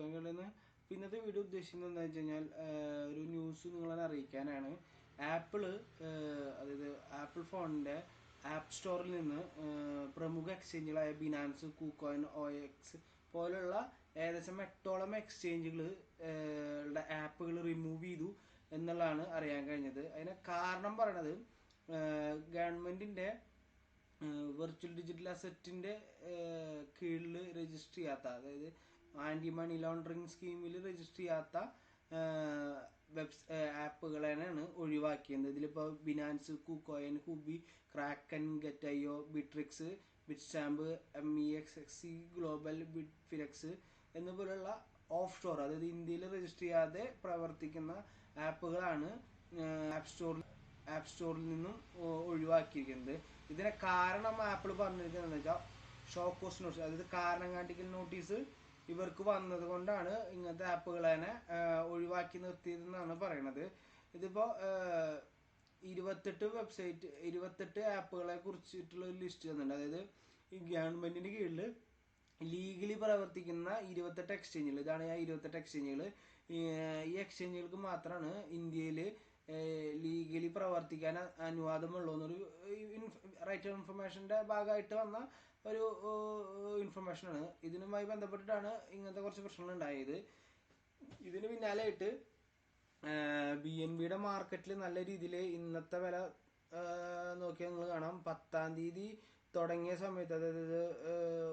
കണ്ടെന്ന് ഇന്നത്തെ വീഡിയോ ഉദ്ദേശിക്കുന്നത് എന്താ വെച്ച് കഴിഞ്ഞാൽ ഒരു ന്യൂസ് നിങ്ങളെ അറിയിക്കാനാണ്. ആപ്പിൾ അതായത് ആപ്പിൾ ഫോണിന്റെ ആപ്പ് സ്റ്റോറിൽ നിന്ന് പ്രമുഖ എക്സ്ചേഞ്ചുകളായ ബിനാൻസ് കൂക്കോയിൻ ഒ എക്സ് പോലുള്ള ഏകദേശം എട്ടോളം എക്സ്ചേഞ്ചുകൾ ആപ്പുകൾ റിമൂവ് ചെയ്തു എന്നുള്ളതാണ് അറിയാൻ കഴിഞ്ഞത്. അതിന് കാരണം പറയണത് ഗവൺമെന്റിന്റെ വെർച്വൽ ഡിജിറ്റൽ അസറ്റിന്റെ കീഴിൽ രജിസ്റ്റർ ചെയ്യാത്ത അതായത് ആന്റി മണി ലോണ്ടറിങ് സ്കീമിൽ രജിസ്റ്റർ ചെയ്യാത്ത വെബ്സ് ആപ്പുകളെയാണ് ഒഴിവാക്കിയത് ഇതിലിപ്പോൾ Binance KuCoin Huobi Kraken Gate io Bittrex Bitstamp M E X X global Bitfinex എന്നുപോലുള്ള offshore അതായത് ഇന്ത്യയിൽ രജിസ്റ്റർ ചെയ്യാതെ പ്രവർത്തിക്കുന്ന ആപ്പുകളാണ് ആപ്പ് സ്റ്റോറിൽ ആപ്പ് സ്റ്റോറിൽ നിന്നും ഒഴിവാക്കിയിരിക്കുന്നത്. ഇതിന് കാരണം ആപ്പിൾ പറഞ്ഞിരിക്കുന്നത് വെച്ചാൽ ഷോക്കോസ് നോട്ടീസ് അതായത് കാരണം കാട്ടിക്കൽ നോട്ടീസ് ഇവർക്ക് വന്നത് കൊണ്ടാണ് ഇങ്ങനത്തെ ആപ്പുകളെ ഒഴിവാക്കി നിർത്തിയതെന്നാണ് പറയണത്. ഇതിപ്പോ ഇരുപത്തെട്ട് വെബ്സൈറ്റ് ഇരുപത്തെട്ട് ആപ്പുകളെ കുറിച്ചിട്ടുള്ള ഒരു ലിസ്റ്റ് തന്നിട്ടുണ്ട്. അതായത് ഈ ഗവൺമെന്റിന്റെ കീഴിൽ ലീഗലി പ്രവർത്തിക്കുന്ന ഇരുപത്തെട്ട് എക്സ്ചേഞ്ചുകൾ ഇതാണ് ആ ഇരുപത്തെട്ട് എക്സ്ചേഞ്ചുകൾ. ഈ എക്സ്ചേഞ്ചുകൾക്ക് മാത്രമാണ് ഇന്ത്യയിൽ ലീഗലി പ്രവർത്തിക്കാൻ അനുവാദമുള്ളൂ എന്നൊരു റൈറ്റ് ടു ഇൻഫർമേഷന്റെ ഭാഗമായിട്ട് വന്ന ഒരു ഇൻഫർമേഷനാണ് ഇതിനുമായി ബന്ധപ്പെട്ടിട്ടാണ് ഇങ്ങനത്തെ കുറച്ച് പ്രശ്നങ്ങൾ ഉണ്ടായത് ഇതിന് പിന്നാലെയായിട്ട് ബി എൻ ബിയുടെ മാർക്കറ്റിൽ നല്ല രീതിയിൽ ഇന്നത്തെ വില നോക്കിയാൽ നിങ്ങൾ കാണാം. പത്താം തീയതി തുടങ്ങിയ സമയത്ത് അതായത്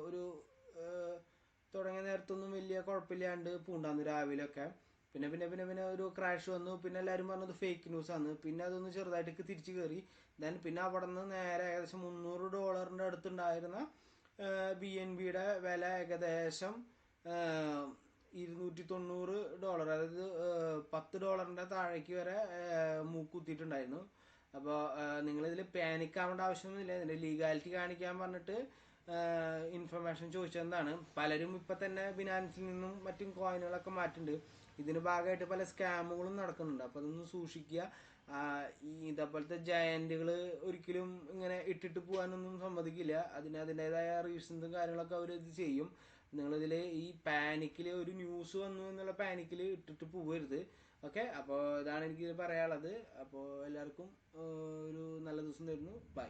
ഒരു തുടങ്ങിയ നേരത്തൊന്നും വലിയ കുഴപ്പമില്ലാണ്ട് പൂണ്ടാന്നു രാവിലെയൊക്കെ. പിന്നെ പിന്നെ പിന്നെ പിന്നെ ഒരു ക്രാഷ് വന്നു. പിന്നെ എല്ലാവരും പറഞ്ഞത് ഫേക്ക് ന്യൂസ് ആണ്. പിന്നെ അതൊന്ന് ചെറുതായിട്ട് തിരിച്ചു കയറി ദെൻ പിന്നെ അവിടെ നിന്ന് നേരെ ഏകദേശം മുന്നൂറ് ഡോളറിന്റെ അടുത്തുണ്ടായിരുന്ന ബി എൻ ബിയുടെ വില ഏകദേശം ഇരുന്നൂറ്റി തൊണ്ണൂറ് ഡോളർ അതായത് പത്ത് ഡോളറിന്റെ താഴേക്ക് വരെ മൂക്കുത്തിയിട്ടുണ്ടായിരുന്നു. അപ്പോൾ നിങ്ങൾ ഇതിൽ പാനിക് ആവേണ്ട ആവശ്യമൊന്നുമില്ല. ഇതിന്റെ ലീഗാലിറ്റി കാണിക്കാൻ പറഞ്ഞിട്ട് ഇൻഫർമേഷൻ ചോദിച്ചതെന്താണ് പലരും ഇപ്പൊ തന്നെ ബിനാൻസിൽ നിന്നും മറ്റും കോയിനുകളൊക്കെ മാറ്റുന്നുണ്ട് ഇതിന് ഭാഗമായിട്ട് പല സ്കാമുകളും നടക്കുന്നുണ്ട്. അപ്പൊ അതൊന്ന് സൂക്ഷിക്കുക. ഈ ഇതേപോലത്തെ ജയന്റുകൾ ഒരിക്കലും ഇങ്ങനെ ഇട്ടിട്ട് പോകാനൊന്നും സമ്മതിക്കില്ല. അതിന് അതിന്റെതായ റീസൺസും കാര്യങ്ങളൊക്കെ അവർ ഇത് ചെയ്യും. നിങ്ങളിതിൽ ഈ പാനിക്കിൽ ഒരു ന്യൂസ് വന്നു എന്നുള്ള പാനിക്കിൽ ഇട്ടിട്ട് പോകരുത്. ഓക്കെ? അപ്പോൾ ഇതാണ് എനിക്ക് പറയാനുള്ളത്. അപ്പോൾ എല്ലാവർക്കും ഒരു നല്ല ദിവസം തരുന്നു. ബൈ